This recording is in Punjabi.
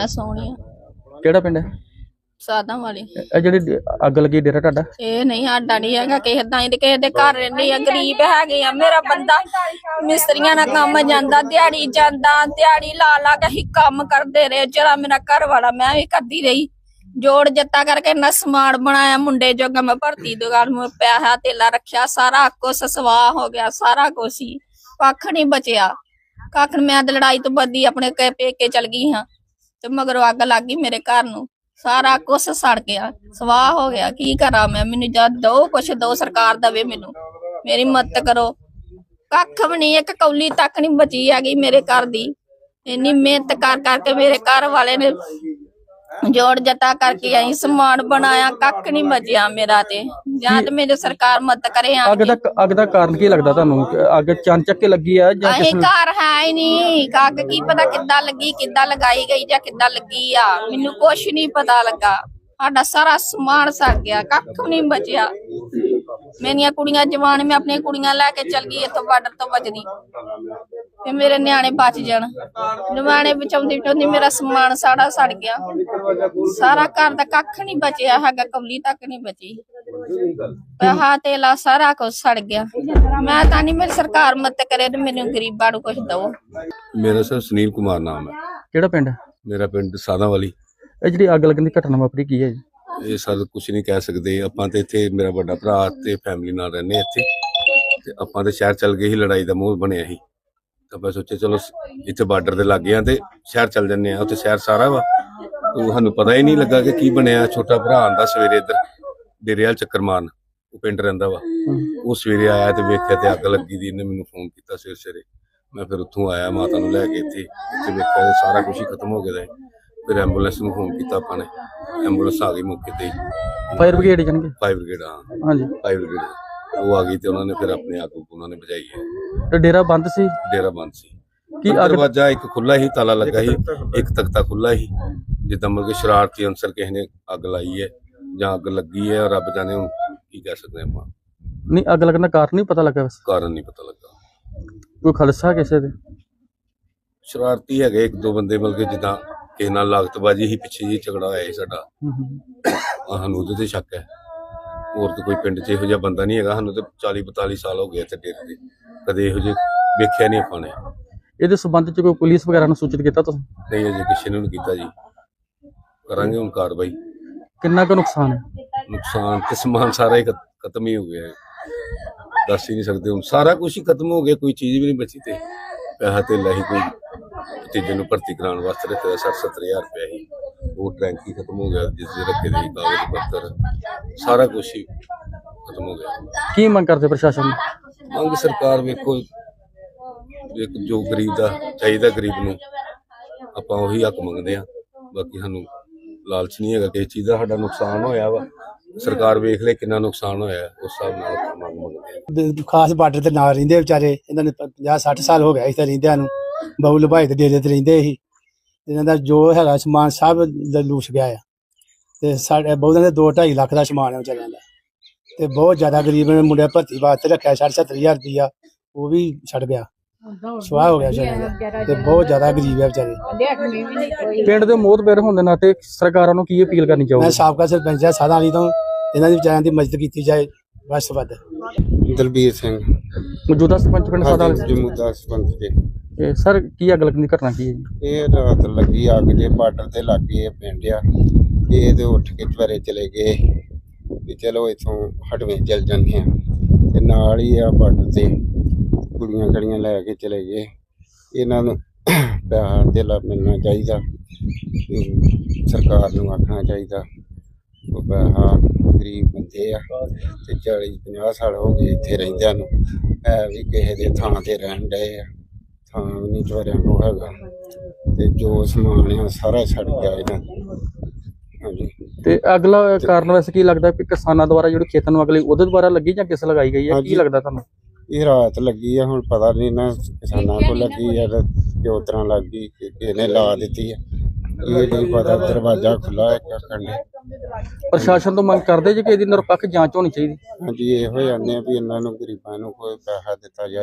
ਨਾਂ ਸੋਹਣੀ ਆ ਕਿਹੜਾ ਪਿੰਡ ਹੈ? ਸਾਦਾ ਵਾਲੀ ਇਹ ਜਿਹੜੀ ਅੱਗ ਲੱਗੀ ਡੇਰਾ ਤੁਹਾਡਾ? ਇਹ ਨਹੀਂ ਸਾਡਾ ਨਹੀਂ ਹੈਗਾ ਕਿਸੇ ਦਾ ਇਹਦੇ ਕਿਸੇ ਦੇ ਘਰ ਰਹਿੰਦੇ ਆ ਗਰੀਬ ਹੈਗੇ ਆ। ਮੇਰਾ ਬੰਦਾ ਮਿਸਤਰੀਆਂ ਨਾਲ ਕੰਮ ਜਾਂਦਾ ਦਿਹਾੜੀ ਜਾਂਦਾ ਦਿਹਾੜੀ ਲਾ ਲਾ ਕੇ ਹੀ ਕੰਮ ਕਰਦੇ ਰਹੇ। ਜਿਹੜਾ ਮੇਰਾ ਘਰ ਵਾਲਾ ਮੈਂ ਵੀ ਕਰਦੀ ਰਹੀ। ਜੋੜ ਜੱਤਾ ਕਰਕੇ ਨਾ ਸਮਾਨ ਬਣਾਇਆ ਮੁੰਡੇ ਜੋਗਾ ਮੈਂ ਭਰਤੀ ਦੁਕਾਨ ਮੈਂ ਪਿਆਹਾ ਤੇਲਾ ਰੱਖਿਆ ਸਾਰਾ ਕੁਛ ਸਵਾਹ ਹੋ ਗਿਆ ਸਾਰਾ ਕੁਛ ਹੀ। ਕੱਖ ਨਹੀਂ ਬਚਿਆ। ਕੱਖ ਮੈਂ ਤੇ ਲੜਾਈ ਤੋਂ ਬੱਦੀ ਆਪਣੇ ਕੇ ਪੇਕੇ ਚਲ ਗਈ ਹਾਂ। ਤੇ ਮਗਰੋਂ ਅੱਗ ਲੱਗ ਗਈ ਮੇਰੇ ਘਰ ਨੂੰ। ਸਾਰਾ ਕੁਛ ਸੜ ਗਿਆ। ਸਵਾਹ ਹੋ ਗਿਆ। ਕੀ ਕਰਾਂ ਮੈਂ? ਮੈਨੂੰ ਜਦ ਦੋ ਕੁਛ ਦੋ ਸਰਕਾਰ ਦਵੇ ਮੈਨੂੰ। ਮੇਰੀ ਮਦਦ ਕਰੋ। ਕੱਖ ਵੀ ਨਹੀਂ, ਇੱਕ ਕੌਲੀ ਤੱਕ ਨਹੀਂ ਬਚੀ ਹੈਗੀ ਮੇਰੇ ਘਰ ਦੀ। ਇੰਨੀ ਮਿਹਨਤ ਕਰ ਕਰਕੇ ਮੇਰੇ ਘਰ ਵਾਲੇ ਨੇ ਜੋੜ ਜੱਤਾ ਕਰਕੇ ਆਈ ਸਮਾਨ ਬਣਾਇਆ ਕੱਖ ਨਹੀਂ ਬਚਿਆ ਮੇਰਾ ਤੇ। ਜਾਂ ਤੇ ਮੇਰੇ ਸਰਕਾਰ ਮਦਦ ਕਰੇ ਆ ਅੱਗ ਦਾ ਅੱਗ ਦਾ ਕਾਰਨ ਕੀ ਲੱਗਦਾ ਤੁਹਾਨੂੰ? ਅੱਗ ਚੰਚਕ ਕੇ ਲੱਗੀ ਆ ਜਾਂ ਕਿਸ ਨੇ ਘਰ ਹੈ ਹੀ ਨਹੀਂ। ਕੱਕ ਕੀ ਪਤਾ ਕਿੱਦਾਂ ਲੱਗੀ ਕਿੱਦਾਂ ਲਗਾਈ ਗਈ ਜਾਂ ਕਿੱਦਾਂ ਲੱਗੀ ਆ। ਮੈਨੂੰ ਕੁਛ ਨਹੀਂ ਪਤਾ ਲੱਗਾ। ਸਾਡਾ ਸਾਰਾ ਸਮਾਨ ਸੜ ਗਿਆ ਕੱਖ ਨਹੀਂ ਬਚਿਆ। ਮੇਰੀਆਂ ਕੁੜੀਆਂ ਜਵਾਨ ਮੈਂ ਆਪਣੀਆਂ ਕੁੜੀਆਂ ਲੈ ਕੇ ਚਲ ਗਈ ਇੱਥੋਂ ਬਾਰਡਰ ਤੋਂ ਬਚਦੀ ਤੇ ਮੇਰੇ ਨਿਆਣੇ ਬਚ ਜਾਣ। ਨਿਆਣੇ ਬਚਾਉਂਦੀ ਬਚਾਉਂਦੀ ਮੇਰਾ ਸਮਾਨ ਸਾੜਾ ਸੜ ਗਿਆ। ਸਾਰਾ ਘਰ ਦਾ ਕੱਖ ਨਹੀਂ ਬਚਿਆ ਹੈਗਾ ਕਮਲੀ ਤੱਕ ਨਹੀਂ ਬਚੀ। ਪੈਸਾ ਤੇਲਾ ਸਾਰਾ ਕੁਝ ਸੜ ਗਿਆ। ਮੈਂ ਤਾਂ ਨਹੀਂ ਮੇਰੀ ਸਰਕਾਰ ਮਦਦ ਕਰੇ ਤੇ ਮੈਨੂੰ ਗਰੀਬਾਂ ਨੂੰ ਕੁਝ ਦਵੋ। ਮੇਰਾ ਸਰ ਸੁਨੀਲ ਕੁਮਾਰ ਨਾਮ ਹੈ। ਕਿਹੜਾ ਪਿੰਡ? ਮੇਰਾ ਪਿੰਡ ਸਾਦਾ ਵਾਲੀ ਇਹ ਜਿਹੜੀ ਅੱਗ ਲੱਗਣ ਦੀ ਘਟਨਾ ਵਾਪਰੀ ਕੀ ਹੈ ਜੀ? ਇਹ ਸਰ ਕੁਝ ਨਹੀਂ ਕਹਿ ਸਕਦੇ। ਆਪਾਂ ਤੇ ਇੱਥੇ ਮੇਰਾ ਵੱਡਾ ਭਰਾ ਤੇ ਫੈਮਿਲੀ ਨਾਲ ਰਹਿੰਦੇ ਇੱਥੇ। ਤੇ ਆਪਾਂ ਤੇ ਸ਼ਹਿਰ ਚੱਲ ਗਏ ਸੀ ਲੜਾਈ ਦਾ ਮੂੰਹ ਬਣਿਆ ਸੀ। ਤਾਂ ਆਪਾਂ ਸੋਚਿਆ ਚਲੋ ਇੱਥੇ ਬਾਰਡਰ ਦੇ ਲੱਗੇ ਆ ਤੇ ਸ਼ਹਿਰ ਚੱਲ ਜੰਨੇ ਆ ਉੱਥੇ ਸ਼ਹਿਰ ਸਾਰਾ ਵਾ। ਤੇ ਸਾਨੂੰ ਪਤਾ ਹੀ ਨਹੀਂ ਲੱਗਾ ਕਿ ਕੀ ਬਣਿਆ ਛੋਟਾ ਭਰਾ ਆਂਦਾ ਸਵੇਰੇ ਇੱਧਰ ਡੇਰੇ ਵਾਲ ਚੱਕਰ ਮਾਰਨ ਉਹ ਪਿੰਡ ਰਹਿੰਦਾ ਵਾ। ਉਹ ਸਵੇਰੇ ਆਇਆ ਤੇ ਵੇਖਿਆ ਤੇ ਅੱਗ ਲੱਗੀ ਦੀ ਇਹਨੇ ਮੈਨੂੰ ਫੋਨ ਕੀਤਾ ਸਵੇਰੇ ਸਵੇਰੇ। ਮੈਂ ਫਿਰ ਉੱਥੋਂ ਆਇਆ ਮਾਤਾ ਨੂੰ ਲੈ ਕੇ ਇੱਥੇ ਇੱਥੇ ਵੇਖਿਆ ਤੇ ਸਾਰਾ ਕੁਝ ਹੀ ਖਤਮ ਹੋ ਗਿਆ। ਫਿਰ ਐਂਬੂਲੈਂਸ ਨੂੰ ਫੋਨ ਕੀਤਾ ਆਪਾਂ ਨੇ। ਐਂਬੂਲੈਂਸ ਆ ਗਈ ਮੌਕੇ ਤੇ ਫਾਇਰ ਬ੍ਰਿਗੇਡ ਜਾਣਗੇ ਫਾਇਰ ਬ੍ਰਿਗੇਡ ਆ ਹਾਂਜੀ। ਫਾਇਰ ਬ੍ਰਿਗੇਡ ਉਹ ਆ ਗਈ ਤੇ ਉਹਨਾਂ ਨੇ ਫਿਰ ਆਪਣੇ ਆਗੂ ਉਹਨਾਂ ਨੇ ਬਚਾਈ ਹੈ। ਤੇ ਡੇਰਾ ਬੰਦ ਸੀ? ਡੇਰਾ ਬੰਦ ਸੀ। ਕੀ ਅੱਗ ਦਰਵਾਜ਼ਾ ਇੱਕ ਖੁੱਲਾ ਹੀ ਤਾਲਾ ਲੱਗਾ ਸੀ ਇੱਕ ਤਖਤਾ ਖੁੱਲਾ ਸੀ ਜਿੱਦਾਂ ਮਤਲਬ ਕਿ ਸ਼ਰਾਰਤੀ ਅਨਸਰ ਕਿਸੇ ਨੇ ਅੱਗ ਲਾਈ ਹੈ ਜਾਂ ਅੱਗ ਲੱਗੀ ਹੈ ਰੱਬ ਜਾਣੇ ਹੁਣ ਕੀ ਕਹਿ ਸਕਦੇ ਆਪਾਂ। ਨਹੀਂ ਅੱਗ ਲੱਗਣ ਦਾ ਕਾਰਨ ਨਹੀਂ ਪਤਾ ਲੱਗਾ ਬਸ ਕਾਰਨ ਨਹੀਂ ਪਤਾ ਲੱਗਾ। ਕੋਈ ਖਲਸਾ ਕਿਸੇ ਦੇ? ਸ਼ਰਾਰਤੀ ਹੈਗੇ ਇੱਕ ਦੋ ਬੰਦੇ ਮਤਲਬ ਕਿ ਜਿੱਦਾਂ ਕਿਸੇ ਨਾਲ ਲਾਗਤਬਾਜੀ ਹੀ ਪਿੱਛੇ ਜੀ ਝਗੜਾ ਹੋਇਆ ਸੀ ਸਾਡਾ। ਸਾਨੂੰ ਉਹਦੇ ਤੇ ਸ਼ੱਕ ਹੈ। ਹੋਰ ਤਾਂ ਕੋਈ ਪਿੰਡ 'ਚ ਇਹੋ ਜਿਹਾ ਬੰਦਾ ਨਹੀਂ ਹੈਗਾ ਸਾਨੂੰ ਤੇ 40 42 ਸਾਲ ਹੋ ਗਏ ਇੱਥੇ ਡੇਰੇ ਤੇ। ਕਦੇ ਇਹੋ ਜਿਹੇ ਵੇਖਿਆ ਨਹੀਂ ਆਪਾਂ ਨੇ। ਇਹਦੇ ਸੰਬੰਧ ਚ ਕੋਈ ਪੁਲਿਸ ਵਗੈਰਾ ਨੂੰ ਸੂਚਿਤ ਕੀਤਾ ਤੁਸੀਂ? ਨਹੀਂ ਅਜੇ ਕਿਸੇ ਨੇ ਨਹੀਂ ਕੀਤਾ ਜੀ। ਕਰਾਂਗੇ ਹੁਣ ਕਾਰਵਾਈ। ਕਿੰਨਾ ਕੁ ਨੁਕਸਾਨ ਹੈ? ਨੁਕਸਾਨ ਤੇ ਸਮਾਨ ਸਾਰਾ ਹੀ ਖਤ- ਖਤਮ ਹੀ ਹੋ ਗਿਆ ਹੈ। ਦੱਸ ਹੀ ਨਹੀਂ ਸਕਦੇ ਹੁਣ। ਸਾਰਾ ਕੁਝ ਹੀ ਖਤਮ ਹੋ ਗਿਆ ਕੋਈ ਚੀਜ਼ ਵੀ ਨਹੀਂ ਬਚੀ ਤੇ। ਪੈਸਾ ਤੇ ਹੀ ਕੋਈ ਭਤੀਜੇ ਨੂੰ ਭਰਤੀ ਕਰਾਉਣ ਵਾਸਤੇ ਰੱਖਿਆ 60 70000 ਰੁਪਇਆ ਹੀ। ਉਹ ਟੈਂਕ ਹੀ ਖਤਮ ਹੋ ਗਿਆ ਜਿਸ ਦੇ ਰੱਖੇ ਦੇ ਕਾਗਜ਼ ਪੱਤਰ ਸਾਰਾ ਕੁਝ ਹੀ ਖਤਮ ਹੋ ਗਿਆ। ਕੀ ਮੰਗ ਕਰਦੇ ਪ੍ਰਸ਼ਾਸਨ ਨੂੰ? ਮੰਗ ਸਰਕਾਰ ਵੇਖੋ ਇੱਕ ਜੋ ਗਰੀਬ ਦਾ ਚਾਹੀਦਾ ਗਰੀਬ ਨੂੰ ਆਪਾਂ ਉਹੀ ਹੱਕ ਮੰਗਦੇ ਆ ਬਾਕੀ ਸਾਨੂੰ ਲਾਲਚ ਨਹੀਂ ਹੈਗਾ ਕਿਸੇ ਚੀਜ਼ ਦਾ ਸਾਡਾ ਨੁਕਸਾਨ ਹੋਇਆ ਵਾ। ਸਰਕਾਰ ਵੇਖ ਲੈ ਕਿੰਨਾ ਨੁਕਸਾਨ ਹੋਇਆ ਉਸ ਹਿਸਾਬ ਨਾਲ ਆਪਾਂ ਮੰਗ ਮੰਗਦੇ ਆ ਬ- ਖਾਸ ਬਾਰਡਰ ਤੇ ਨਾਲ ਰਹਿੰਦੇ ਵਿਚਾਰੇ ਇਹਨਾਂ ਨੇ 50 60 ਸਾਲ ਹੋ ਗਏ ਇੱਥੇ ਰਹਿੰਦਿਆਂ ਨੂੰ। ਬਹੁ ਲਭਾਈ ਦੇ ਡੇਰੇ ਤੇ ਰਹਿੰਦੇ ਸੀ। ਇਹਨਾਂ ਦਾ ਜੋ ਹੈਗਾ ਸਮਾਨ ਸਭ ਲੂਸ ਗਿਆ ਆ ਤੇ ਸਾਡੇ ਬਹੁਤਾਂ ਦੇ 2 2.5 ਲੱਖ ਦਾ ਸਮਾਨ ਹੈ ਵਿਚਾਰਿਆਂ ਦਾ। ਤੇ ਬਹੁਤ ਜ਼ਿਆਦਾ ਗਰੀਬ ਨੇ ਮੁੰਡਿਆਂ ਭਰਤੀ ਵਾਸਤੇ ਰੱਖਿਆ 60 70000 ਰੁਪਇਆ ਉਹ ਵੀ ਛੱਡ ਗਿਆ ਸਵਾਹ ਹੋ ਗਿਆ ਵਿਚਾਰਿਆਂ ਤੇ ਬਹੁਤ ਜ਼ਿਆਦਾ ਗਰੀਬ ਹੈ ਵਿਚਾਰੇ। ਪਿੰਡ ਦੇ ਮੋਹਤਬਰ ਹੋਣ ਦੇ ਨਾਤੇ ਸਰਕਾਰਾਂ ਨੂੰ ਕੀ ਅਪੀਲ ਕਰਨੀ ਮੈਂ ਚਾਹੋਗੇ ਸਾਬਕਾ ਸਰਪੰਚ ਆ ਸਾਦਾ ਵਾਲੀ ਤੋਂ ਇਹਨਾਂ ਦੀ ਵਿਚਾਰਿਆਂ ਦੀ ਮਦਦ ਕੀਤੀ ਜਾਏ ਤੋਂ ਵੱਧ। ਦਲਬੀਰ ਸਿੰਘ। ਮੌਜੂਦਾ ਸਰਪੰਚ ਪਿੰਡ ਸਾਦਾ ਵਾਲੇ? ਜਮੂਦਾ ਸਰਪੰਚ ਦੇ ਤੇ ਸਰ ਕੀ ਅੱਗ ਲੱਗਣ ਦੀ ਘਟਨਾ ਕੀ ਹੈ ਜੀ? ਇਹ ਰਾਤ ਲੱਗੀ ਅੱਗ ਜੇ ਬਾਰਡਰ ਤੇ ਲੱਗੇ ਇਹ ਪਿੰਡ ਆ। ਇਹ ਤੇ ਉੱਠ ਕੇ ਚਵਾਰੇ ਚਲੇ ਗਏ। ਵੀ ਚਲੋ ਇਥੋਂ ਹਟਵੇਂ ਚੱਲ ਜਾਂਦੇ ਆ। ਤੇ ਨਾਲ ਹੀ ਆ ਬਾਰਡਰ ਤੇ ਕੁੜੀਆਂ ਕੜੀਆਂ ਲੈ ਕੇ ਚਲੇ ਗਏ। ਇਹਨਾਂ ਨੂੰ ਪਿਆਰ ਦੇਲਾ ਮਿਲਣਾ ਚਾਹੀਦਾ। ਤੇ ਸਰਕਾਰ ਨੂੰ ਆਖਣਾ ਚਾਹੀਦਾ। ਉਹ ਪੈਸਾ ਗਰੀਬ ਬੰਦੇ ਆ। ਤੇ 40 50 ਸਾਲ ਹੋ ਗਏ ਇੱਥੇ ਰਹਿੰਦਿਆਂ ਨੂੰ। ਐ ਵੀ ਕਿਸੇ ਦੇ ਥਾਂ ਤੇ ਰਹਿਣ ਡਏ ਆ। ਥਾਂ ਵੀ ਨਹੀਂ ਚੋਰਿਆਂ ਕੋ ਹੈਗਾ। ਤੇ ਜੋ ਸਮਾਨ ਆ ਸਾਰਾ ਛੱਡ ਗਿਆ ਇਹਨਾਂ। ਹਾਂਜੀ। ਤੇ ਅਗਲਾ ਕਾਰਨ ਵੈਸੇ ਕੀ ਲੱਗਦਾ ਕਿ ਕਿਸਾਨਾਂ ਦੁਆਰਾ ਜਿਹੜੀ ਖੇਤਾਂ ਨੂੰ ਅਗਲੀ ਉਹਦੇ ਦੁਆਰਾ ਲੱਗੀ ਜਾਂ ਕਿਸ ਲਗਾਈ ਗਈ ਹੈ? ਕੀ ਹਾਂਜੀ। ਲੱਗਦਾ ਤੁਹਾਨੂੰ? ਇਹ ਰਾਤ ਲੱਗੀ ਆ ਹੁਣ ਪਤਾ ਨਹੀਂ ਨਾ ਕਿਸਾਨਾਂ ਕੋ ਲੱਗੀ ਆ ਤੇ ਕਿਉਂ ਤਰ੍ਹਾਂ ਲੱਗੀ ਕਿ ਇਹਨੇ ਲਾ ਦਿੱਤੀ ਆ। ਇਹ ਨਹੀਂ ਪਤਾ ਦਰਵਾਜ਼ਾ ਖੁੱਲਾ ਹੈ ਕੰਡੇ ਪ੍ਰਸ਼ਾਸਨ ਤੋਂ ਮੰਗ ਕਰਦੇ ਜੀ ਕਿ ਇਹਦੀ ਨਿਰਪੱਖ ਜਾਂਚ ਹੋਣੀ ਚਾਹੀਦੀ। ਹਾਂਜੀ ਇਹੋ ਜਾਂਦੇ ਆ ਵੀ ਇਹਨਾਂ ਨੂੰ ਗਰੀਬਾਂ ਨੂੰ ਕੋਈ ਪੈਸਾ ਦਿੱਤਾ ਜਾਏ।